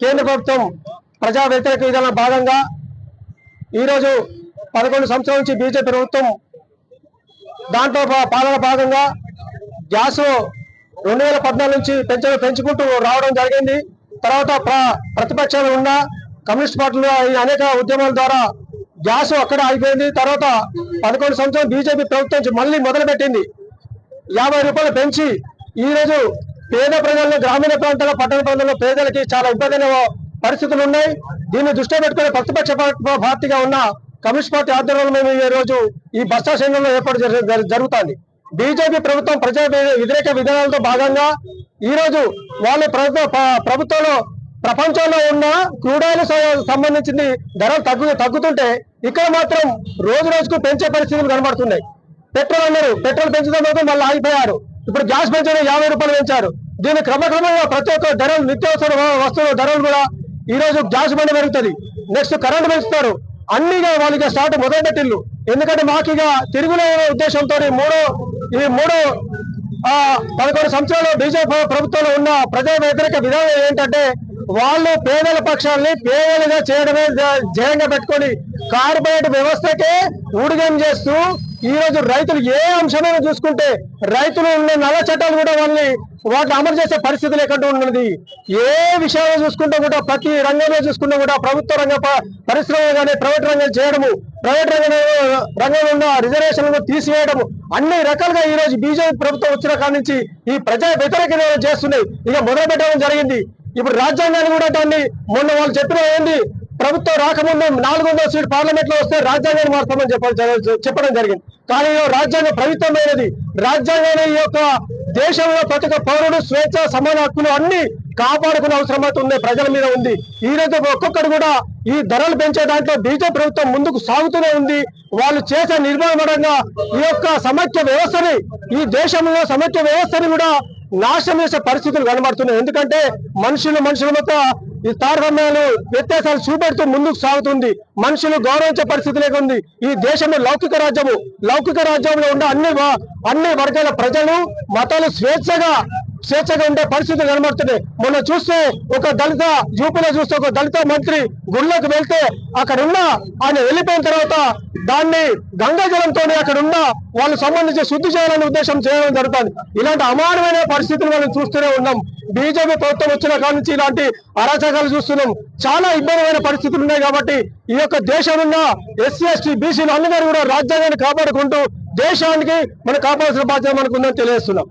కేంద్ర ప్రభుత్వం ప్రజా వ్యతిరేక విధానం భాగంగా ఈరోజు పదకొండు సంవత్సరాల నుంచి బీజేపీ ప్రభుత్వం దాంట్లో పాలన భాగంగా గ్యాస్ రెండు వేల పద్నాలుగు నుంచి పెంచ పెంచుకుంటూ రావడం జరిగింది. తర్వాత ప్రతిపక్షాలు ఉన్న కమ్యూనిస్ట్ పార్టీలు ఈ అనేక ఉద్యమాల ద్వారా గ్యాస్ అక్కడ ఆగిపోయింది. తర్వాత పదకొండు సంవత్సరం బీజేపీ ప్రభుత్వం నుంచి మళ్ళీ మొదలుపెట్టింది. యాభై రూపాయలు పెంచి ఈ రోజు పేద ప్రజల్లో గ్రామీణ ప్రాంతాల్లో పట్టణ ప్రాంతాల్లో పేదలకి చాలా ఇబ్బంది పరిస్థితులు ఉన్నాయి. దీన్ని దృష్టిలో పెట్టుకుని ప్రతిపక్ష పార్టీగా ఉన్న కమ్యూనిస్ట్ పార్టీ ఆధ్వర్యంలో మేము ఈ రోజు ఈ బస్తా కేంద్రంలో ఏర్పాటు జరుగుతుంది. బీజేపీ ప్రభుత్వం ప్రజా వ్యతిరేక విధానాలతో భాగంగా ఈ రోజు వాళ్ళ ప్రభుత్వంలో ప్రపంచంలో ఉన్న క్రూడాయిల్ సంబంధించింది ధరలు తగ్గు తగ్గుతుంటే ఇక్కడ మాత్రం రోజు రోజుకు పెంచే పరిస్థితులు కనబడుతున్నాయి. పెట్రోల్ అన్నారు. పెట్రోల్ పెంచడంతో మళ్ళీ ఆగిపోయారు. ఇప్పుడు గ్యాస్ పెంచడం యాభై రూపాయలు పెంచారు. దీని క్రమక్రమంగా ప్రతి ఒక్క ధరలు నిత్యావసర వస్తువుల ధరలు కూడా ఈ రోజు గ్యాస్ బండి పెరుగుతుంది. నెక్స్ట్ కరెంట్ పెంచుతారు. అన్నిగా వాళ్ళకి స్టార్ట్ మొదలు పెట్టిల్లు ఎందుకంటే మాకు ఇక తిరుగులే ఉద్దేశంతో మూడో ఈ మూడో ఆ పదకొండు సంవత్సరాలు బీజేపీ ప్రభుత్వంలో ఉన్న ప్రజా వ్యతిరేక విధానం ఏంటంటే వాళ్ళు పేదల పక్షాన్ని పేదలుగా చేయడమే ధ్యే- ధ్యేయంగా పెట్టుకొని కార్పొరేట్ వ్యవస్థకే ఊడిగం చేస్తూ ఈ రోజు రైతులు ఏ అంశమైనా చూసుకుంటే రైతులు ఉండే నల్ల చట్టాలు కూడా వాళ్ళని వాటిని అమలు చేసే పరిస్థితి లేకుండా ఉన్నది. ఏ విషయాలు చూసుకుంటే కూడా ప్రతి రంగంలో చూసుకున్నా కూడా ప్రభుత్వ రంగ పరిశ్రమ పరిశ్రమలు కానీ ప్రైవేట్ రంగం చేయడము ప్రైవేట్ రంగంలో రంగంలో ఉన్న రిజర్వేషన్లను తీసివేయడము అన్ని రకాలుగా ఈ రోజు బీజేపీ ప్రభుత్వం వచ్చిన కాడి నుంచి ఈ ప్రజా వ్యతిరేక చేస్తున్నాయి. ఇక మొదలు పెట్టడం జరిగింది. ఇప్పుడు రాజ్యాంగాన్ని కూడా దాన్ని మొన్న వాళ్ళు చెప్పిన ఏంది ప్రభుత్వం రాకముందు నాలుగు వందల సీట్ పార్లమెంట్లో వస్తే రాజ్యాంగాన్ని మార్చామని చెప్పడం చెప్పడం జరిగింది. కానీ ఈ రాజ్యాంగం పవిత్రమైనది ఈ యొక్క దేశంలో ప్రతి ఒక్క పౌరుడు స్వేచ్ఛ సమాన హక్కులు అన్ని కాపాడుకునే అవసరం అయితే ఉంది ప్రజల మీద ఉంది. ఈ రోజు ఒక్కొక్కరు కూడా ఈ ధరలు పెంచే దాంట్లో బీజేపీ ప్రభుత్వం ముందుకు సాగుతూనే ఉంది. వాళ్ళు చేసే నిర్మాణపరంగా ఈ యొక్క సమైక్య వ్యవస్థని ఈ దేశంలో సమైక్య వ్యవస్థని కూడా నాశనం చేసే పరిస్థితులు కనబడుతున్నాయి. ఎందుకంటే మనుషులు మనుషుల మధ్య ఈ తారతమ్యాలు వ్యత్యాసాలు చూపెడుతూ ముందుకు సాగుతుంది. మనుషులు గౌరవించే పరిస్థితి లేకుంది. ఈ దేశంలో లౌకిక రాజ్యము. లౌకిక రాజ్యంలో ఉన్న అన్ని అన్ని వర్గాల ప్రజలు మతాలు స్వేచ్ఛగా స్వేచ్ఛగా ఉండే పరిస్థితి కనబడుతున్నాయి మొన్న చూస్తే ఒక దళిత యూపీలో చూస్తే ఒక దళిత మంత్రి గుళ్ళకు వెళ్తే అక్కడ ఉన్న ఆయన వెళ్ళిపోయిన తర్వాత దాన్ని గంగాజలంతో అక్కడున్న అక్కడ ఉన్న వాళ్ళు సంబంధించి శుద్ధి చేయాలనే ఉద్దేశం చేయడం జరుగుతుంది. ఇలాంటి అమానమైన పరిస్థితులు మనం చూస్తూనే ఉన్నాం. బీజేపీ ప్రభుత్వం వచ్చిన కాడి నుంచి ఇలాంటి అరాచకాలు చూస్తున్నాం. చాలా ఇబ్బందిమైన పరిస్థితులు ఉన్నాయి కాబట్టి ఈ యొక్క దేశం ఉన్న ఎస్సీ ఎస్టీ బీసీలు అందరూ కూడా రాజ్యాంగాన్ని కాపాడుకుంటూ దేశానికి మనం కాపాడాల్సిన బాధ్యత మనకు ఉందని తెలియజేస్తున్నాం.